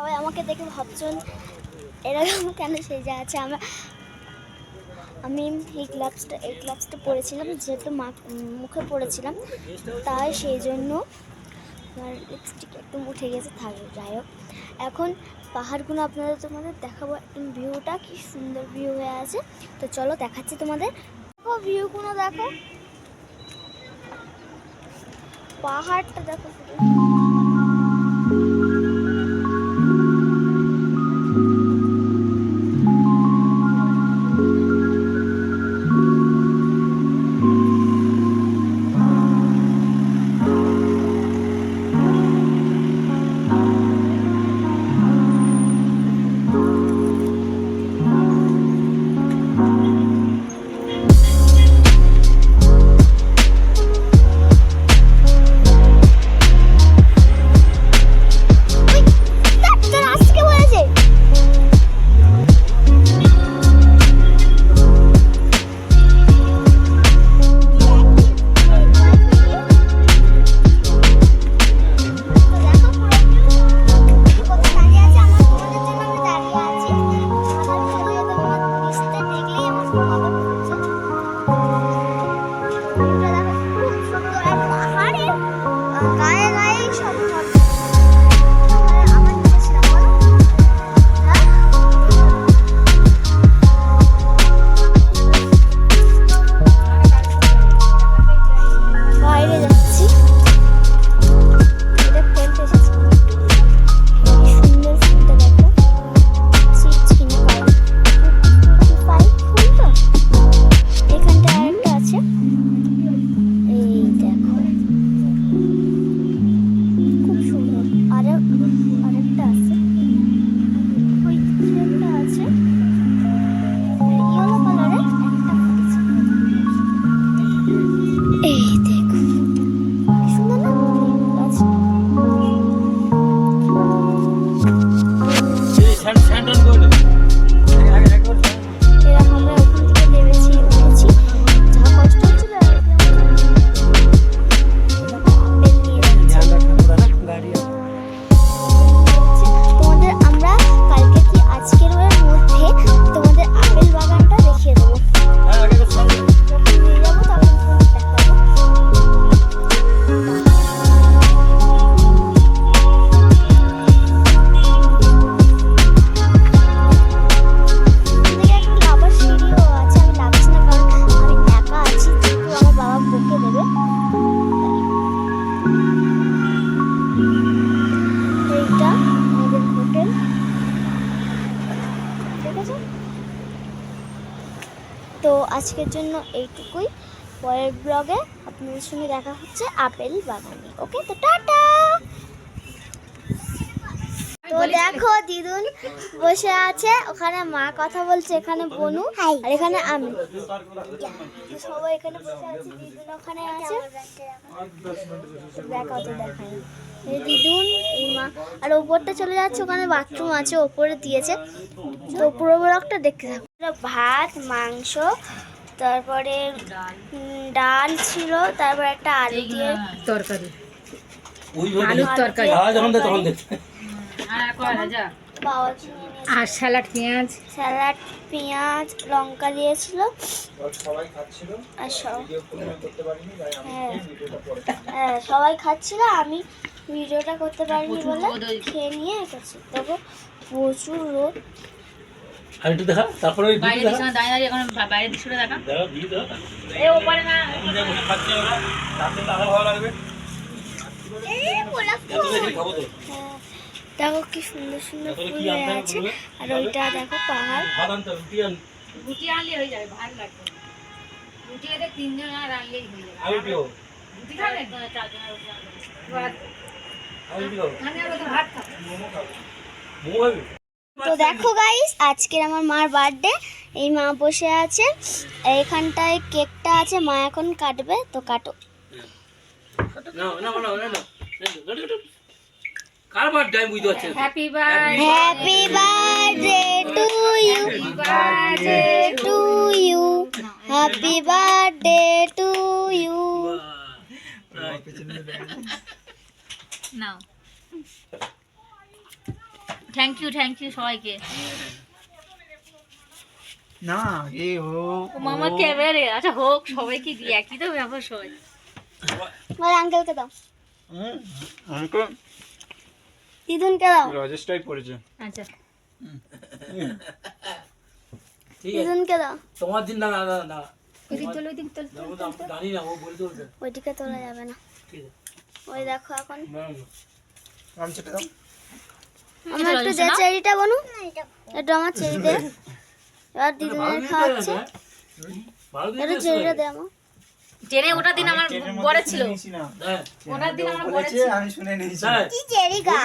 সবাই আমাকে দেখে ভাবছেন, এরকম কেন সেজে আছে? আমার, আমি এই গ্লাভসটা এই গ্লাভসটা পরেছিলাম যেহেতু মুখে পরেছিলাম তাই সেই জন্য আমার লিপস্টিক একদম উঠে গেছে থাকবে যাই হোক। এখন পাহাড়গুলো আপনাদের তোমাদের দেখাবো একদম ভিউটা কি সুন্দর ভিউ হয়ে আছে। তো চলো দেখাচ্ছি তোমাদের। দেখো ভিউগুলো দেখো। পাহাড়টা দেখো Honey? Uh, তো আজকের জন্য এইটুকুই। পরের ব্লগে আপনাদের সঙ্গে দেখা হচ্ছে আপেল বাগানে। ওকে তো টাটা! তো দেখো দিদুন বসে আছে। ওখানে মা কথা বলছে এখানে বনু আর এখানে আমি। সবাই এখানে বসে আছে দিদুন ওখানে আছে। দেখা এই দিদুন এই মা। আর ওপরটা চলে যাচ্ছে ওখানে বাথরুম আছে ওপরে দিয়েছে। তো পুরো ব্লগটা দেখতে থাকো। ভাত মাংস তারপরে ডাল ছিল তারপর একটা আলু দিয়ে তরকারি। আলুর তরকারি। নিয়ে আর স্যালাড পেঁয়াজ? স্যালাড পেঁয়াজ লঙ্কা দিয়েছিল। আর হ্যাঁ। হ্যাঁ সবাই খাচ্ছিল আমি ভিডিওটা করতে পারিনি বলে খেয়ে নিয়ে গেছি দেখো প্রচুর রোদ। আর একটু দেখা তারপরে বাইরে দাঁড়িয়ে দাঁড়িয়ে এখন দেখা। দেখা দিয়ে দাও এ ওপারে না। নিজে বসে খাচ্ছি ওরা তাতে তো আরও ভালো লাগবে। এত দেখে খাব তো। হ্যাঁ, দেখো কি সুন্দর সুন্দর ফুল হয়ে আছে। আর ওইটা দেখো পাহাড়। ভাত আনতে রুটি আন রুটি আনলে হয়ে যাবে ভালো লাগবে না। রুটি এতে তিনজন আর আনলেই হয়ে যাবে। আর রুটি রুটি খাবে? চারজনের ভাত। আর রুটি আমি আর ভাত খাব। মোমো খাব। মোমো খাবি? তো দেখো গাইস আজকের আমার মার বার্থডে এই মা বসে আছে এইখানটায় কেকটা আছে মা এখন কাটবে তো কাটো। Happy birthday to you birthday to you happy birthday to you now thank you thank you সবাইকে। না এ ও ও মামা ক্যামেরে আচ্ছা হোক সবাইকে দিয়ে একই তো ব্যাপার সবাই। আমার আঙ্কেলকে দাও। হুম, আমাকে দিদুনকে দাও। রাজেশটাই পড়েছে। আচ্ছা। ঠিক আছে। দিদুনকে দাও। তোমার দিন না না না না। ওইদিক তোল যাবে না। ঠিক আছে। ওই দেখো এখন। দাও। আমার একটু দে চেরিটা বনু। একটু আমার চেরি দে এবার ভালো খাওয়াচ্ছে। হ্যাঁ? হবে। চেরিটা দে আমার। ট্রেনে ওটা দিন আমার বড় ছিল। হ্যাঁ, ওনার দিন আমার বলেছে, বলেছে। আমি শুনে নিয়েছি। হ্যাঁ। কি চেরি গা?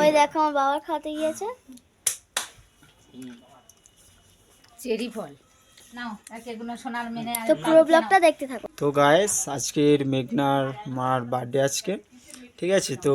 ওই দেখো আমার বাবার খাওয়াতে গিয়েছে। চেরি ফল। নাও এক এগুলো সোনার আর তো পুরো ব্লগটা দেখতে থাকো। তো গায়েস আজকের মেঘনার মার বার্থডে আজকে। ঠিক আছে তো